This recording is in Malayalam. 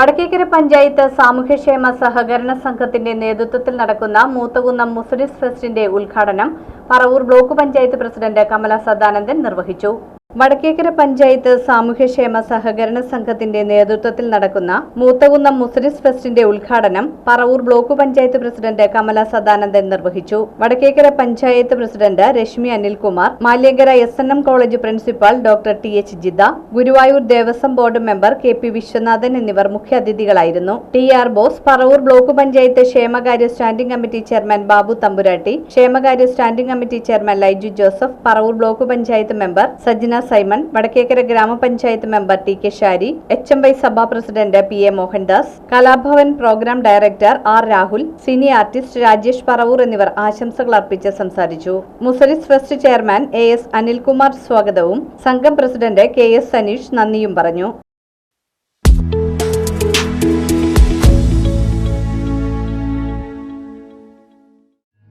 വടക്കേക്കര പഞ്ചായത്ത് സാമൂഹ്യക്ഷേമ സഹകരണ സംഘത്തിന്റെ നേതൃത്വത്തിൽ നടക്കുന്ന മൂത്തകുന്നം മുസ്ലിസ് ഫെസ്റ്റിന്റെ ഉദ്ഘാടനം പറവൂർ ബ്ലോക്ക് പഞ്ചായത്ത് പ്രസിഡന്റ് കമല സദാനന്ദൻ നിർവഹിച്ചു വടക്കേക്കര പഞ്ചായത്ത് സാമൂഹ്യക്ഷേമ സഹകരണ സംഘത്തിന്റെ നേതൃത്വത്തിൽ നടക്കുന്ന മൂത്തകുന്നം മുസ്ലിസ് ഫെസ്റ്റിന്റെ ഉദ്ഘാടനം പറവൂർ ബ്ലോക്ക് പഞ്ചായത്ത് പ്രസിഡന്റ് കമല സദാനന്ദൻ നിർവഹിച്ചു. Vadakkekara panchayat president Reshmi Anilkumar Malyankara S N M college principal doctor T H Jidda Guruvayur Devaswom board member K P Viswanathan എന്നിവർ മുഖ്യാതിഥികളായിരുന്നു. T R Bose Paravur block panchayat ക്ഷേമകാര്യ standing committee chairman Babu Thampuratti ക്ഷേമകാര്യ standing committee chairman Laiju Joseph Paravur block panchayat member Sajna Simon Vadakkekara gramapanchayat member T K Shari H M Y Sabha president P A Mohandas Kalabhavan programme director R Rahul senior artist Rajesh Paravur എന്നിവർ ആശംസകൾ അർപ്പിച്ച് സംസാരിച്ചു. Muziris fest chairman A S Anilkumar സ്വാഗതവും സംഘം പ്രസിഡന്റ് കെ എസ് സനീഷ് നന്ദിയും പറഞ്ഞു.